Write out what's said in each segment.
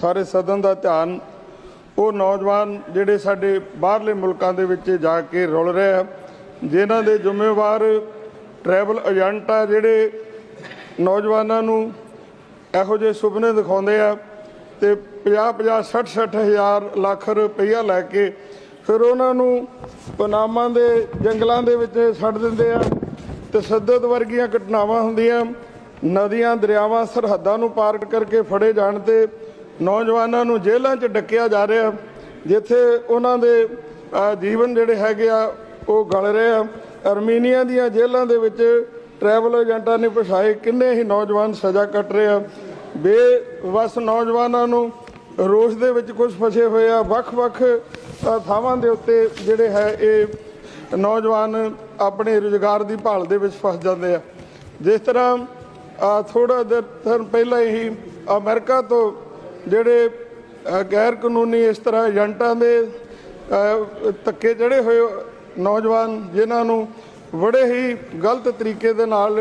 ਸਾਰੇ ਸਦਨ ਦਾ ਧਿਆਨ ਉਹ ਨੌਜਵਾਨ ਜਿਹੜੇ ਸਾਡੇ ਬਾਹਰਲੇ ਮੁਲਕਾਂ ਦੇ ਵਿੱਚ ਜਾ ਕੇ ਰੁਲ ਰਹੇ ਆ, ਜਿਨ੍ਹਾਂ ਦੇ ਜ਼ਿੰਮੇਵਾਰ ਟਰੈਵਲ ਏਜੰਟ ਆ ਜਿਹੜੇ ਨੌਜਵਾਨਾਂ ਨੂੰ ਇਹੋ ਜਿਹੇ ਸੁਪਨੇ ਦਿਖਾਉਂਦੇ ਆ ਤੇ 50 50 60 60 ਹਜ਼ਾਰ ਲੱਖ ਰੁਪਈਆ ਲੈ ਕੇ ਫਿਰ ਉਹਨਾਂ ਨੂੰ ਪਨਾਮਾ ਦੇ ਜੰਗਲਾਂ ਦੇ ਵਿੱਚ ਛੱਡ ਦਿੰਦੇ ਆ ਤਸੱਦਦ ਵਰਗੀਆਂ ਘਟਨਾਵਾਂ ਹੁੰਦੀਆਂ, ਨਦੀਆਂ, ਦਰਿਆਵਾਂ, ਸਰਹੱਦਾਂ ਨੂੰ ਪਾਰ ਕਰਕੇ ਫੜੇ ਜਾਣ ਤੇ ਨੌਜਵਾਨਾਂ ਨੂੰ ਜੇਲ੍ਹਾਂ 'ਚ ਡੱਕਿਆ ਜਾ ਰਿਹਾ ਜਿੱਥੇ ਉਹਨਾਂ ਦੇ ਜੀਵਨ ਜਿਹੜੇ ਹੈਗੇ ਆ, ਉਹ ਗਲ ਰਹੇ ਆ। ਅਰਮੀਨੀਆ ਦੀਆਂ ਜੇਲ੍ਹਾਂ ਦੇ ਵਿੱਚ ਟਰੈਵਲ ਏਜੰਟਾਂ ਨੇ ਫਸਾਏ ਕਿੰਨੇ ਹੀ ਨੌਜਵਾਨ ਸਜ਼ਾ ਕੱਟ ਰਹੇ ਆ। ਬੇਵਸ ਨੌਜਵਾਨਾਂ ਨੂੰ ਰੋਸ ਦੇ ਵਿੱਚ ਕੁਝ ਫਸੇ ਹੋਏ ਆ। ਵੱਖ-ਵੱਖ ਥਾਵਾਂ ਦੇ ਉੱਤੇ ਜਿਹੜੇ ਹੈ, ਇਹ ਨੌਜਵਾਨ ਆਪਣੇ ਰੁਜ਼ਗਾਰ ਦੀ ਭਾਲ ਦੇ ਵਿੱਚ ਫਸ ਜਾਂਦੇ ਆ। ਜਿਸ ਤਰ੍ਹਾਂ ਥੋੜਾ ਦਿਨ ਪਹਿਲਾਂ ਹੀ ਅਮਰੀਕਾ ਤੋਂ ਜਿਹੜੇ ਗੈਰ ਕਾਨੂੰਨੀ ਇਸ ਤਰ੍ਹਾਂ ਏਜੰਟਾਂ ਦੇ ਅ, ਧੱਕੇ ਚੜੇ ਹੋਏ ਨੌਜਵਾਨ ਜਿਨ੍ਹਾਂ ਨੂੰ ਬੜੇ ਹੀ ਗਲਤ ਤਰੀਕੇ ਦੇ ਨਾਲ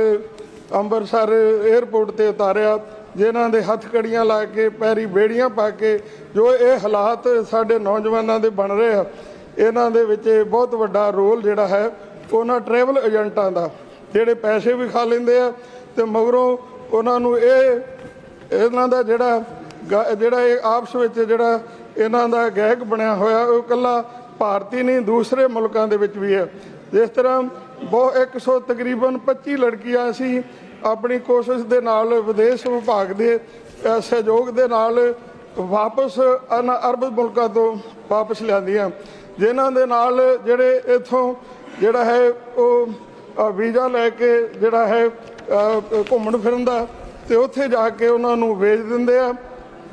ਅੰਮ੍ਰਿਤਸਰ 에ਅਰਪੋਰਟ ਤੇ ਉਤਾਰਿਆ ਜਿਨ੍ਹਾਂ ਦੇ ਹੱਥ ਕੜੀਆਂ ਲਾ ਕੇ ਪੈਰੀ ਬੇੜੀਆਂ ਪਾ ਕੇ ਜੋ ਇਹ ਹਾਲਾਤ ਸਾਡੇ ਨੌਜਵਾਨਾਂ ਦੇ ਬਣ ਰਹੇ ਆ ਇਹਨਾਂ ਦੇ ਵਿੱਚ ਬਹੁਤ ਵੱਡਾ ਰੋਲ ਜਿਹੜਾ ਹੈ ਉਹਨਾਂ ਟਰੈਵਲ ਏਜੰਟਾਂ ਦਾ ਜਿਹੜੇ ਪੈਸੇ ਵੀ ਖਾ ਲੈਂਦੇ ਆ ਤੇ ਮਗਰੋਂ ਉਹਨਾਂ ਨੂੰ ਇਹ ਇਹਨਾਂ ਦਾ ਜਿਹੜਾ ਜਿਹੜਾ ਇਹ ਆਪਸ ਵਿੱਚ ਜਿਹੜਾ ਇਹਨਾਂ ਦਾ ਗਾਹਕ ਬਣਿਆ ਹੋਇਆ, ਉਹ ਇਕੱਲਾ ਭਾਰਤੀ ਨਹੀਂ, ਦੂਸਰੇ ਮੁਲਕਾਂ ਦੇ ਵਿੱਚ ਵੀ ਹੈ। ਜਿਸ ਤਰ੍ਹਾਂ ਬਹੁਤ 100 ਤਕਰੀਬਨ 25 ਲੜਕੀਆਂ ਸੀ, ਆਪਣੀ ਕੋਸ਼ਿਸ਼ ਦੇ ਨਾਲ ਵਿਦੇਸ਼ ਵਿਭਾਗ ਦੇ ਸਹਿਯੋਗ ਦੇ ਨਾਲ ਵਾਪਸ ਇਹਨਾਂ ਅਰਬ ਮੁਲਕਾਂ ਤੋਂ ਵਾਪਸ ਲਿਆਂਦੀਆਂ। ਜਿਨ੍ਹਾਂ ਦੇ ਨਾਲ ਜਿਹੜੇ ਇਥੋਂ ਜਿਹੜਾ ਹੈ ਉਹ ਵੀਜ਼ਾ ਲੈ ਕੇ ਜਿਹੜਾ ਹੈ ਘੁੰਮਣ ਫਿਰਨ ਦਾ, ਤੇ ਉੱਥੇ ਜਾ ਕੇ ਉਹਨਾਂ ਨੂੰ ਵੇਚ ਦਿੰਦੇ ਆ।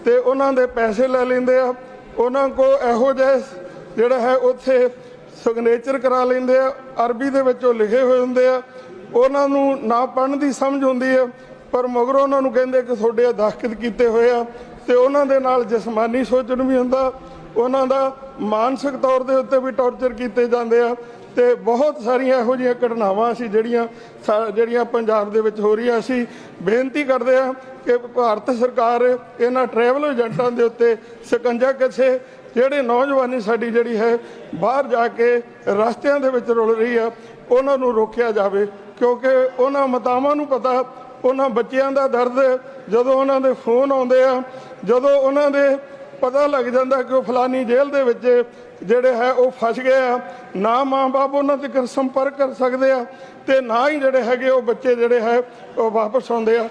ਤੇ ਉਹਨਾਂ ਦੇ ਪੈਸੇ ਲੈ ਲੈਂਦੇ ਆ। ਉਹਨਾਂ ਕੋ ਇਹੋ ਜਿਹੇ ਜਿਹੜਾ ਹੈ ਉੱਥੇ ਸਿਗਨੇਚਰ ਕਰਾ ਲੈਂਦੇ ਆ। ਅਰਬੀ ਦੇ ਵਿੱਚ ਉਹ ਲਿਖੇ ਹੋਏ ਹੁੰਦੇ ਆ। ਉਹਨਾਂ ਨੂੰ ਨਾ ਪੜ੍ਹਨ ਦੀ ਸਮਝ ਹੁੰਦੀ ਹੈ ਪਰ ਮਗਰੋਂ ਉਹਨਾਂ ਨੂੰ ਕਹਿੰਦੇ ਕਿ ਤੁਹਾਡੇ ਇਹ ਦਸਤਖਤ ਕੀਤੇ ਹੋਏ ਆ। ਤੇ ਉਹਨਾਂ ਦੇ ਨਾਲ ਜਿਸਮਾਨੀ ਸੋਚਣ ਵੀ ਹੁੰਦਾ। ਉਹਨਾਂ ਦਾ ਮਾਨਸਿਕ ਤੌਰ ਦੇ ਉੱਤੇ ਵੀ ਟੌਰਚਰ ਕੀਤੇ ਜਾਂਦੇ ਆ। ਤੇ ਬਹੁਤ ਸਾਰੀਆਂ ਇਹੋ ਜਿਹੀਆਂ ਘਟਨਾਵਾਂ ਸੀ, ਜਿਹੜੀਆਂ ਸਾ- ਜਿਹੜੀਆਂ ਪੰਜਾਬ ਦੇ ਵਿੱਚ ਹੋ ਰਹੀਆਂ ਸੀ। ਬੇਨਤੀ ਕਰਦੇ ਆ ਕਿ ਭਾਰਤ ਸਰਕਾਰ ਇਹਨਾਂ ਟਰੈਵਲ ਏਜੰਟਾਂ ਦੇ ਉੱਤੇ ਸਕੰਜਾ ਕੱਸੇ, ਜਿਹੜੇ ਨੌਜਵਾਨੀ ਸਾਡੀ ਜਿਹੜੀ ਹੈ, ਬਾਹਰ ਜਾ ਕੇ ਰਸਤਿਆਂ ਦੇ ਵਿੱਚ ਰੁਲ ਰਹੀ ਆ, ਉਹਨਾਂ ਨੂੰ ਰੋਕਿਆ ਜਾਵੇ। ਕਿਉਂਕਿ ਉਹਨਾਂ ਮਤਾਵਾਂ ਨੂੰ ਪਤਾ, ਉਹਨਾਂ ਬੱਚਿਆਂ ਦਾ ਦਰਦ, ਜਦੋਂ ਉਹਨਾਂ ਦੇ ਫੋਨ ਆਉਂਦੇ ਆ, ਜਦੋਂ ਉਹਨਾਂ ਦੇ ਪਤਾ ਲੱਗ ਜਾਂਦਾ ਕਿ ਉਹ ਫਲਾਨੀ ਜੇਲ੍ਹ ਦੇ ਵਿੱਚ ਜਿਹੜੇ ਹੈ, ਉਹ ਫਸ ਗਏ ਆ। ਨਾ ਮਾਂ-ਬਾਪ ਉਹਨਾਂ ਤੱਕ ਸੰਪਰਕ ਕਰ ਸਕਦੇ ਆ, ਤੇ ਨਾ ਹੀ ਜਿਹੜੇ ਹੈਗੇ ਉਹ ਬੱਚੇ ਜਿਹੜੇ ਹੈ, ਉਹ ਵਾਪਸ ਆਉਂਦੇ ਆ।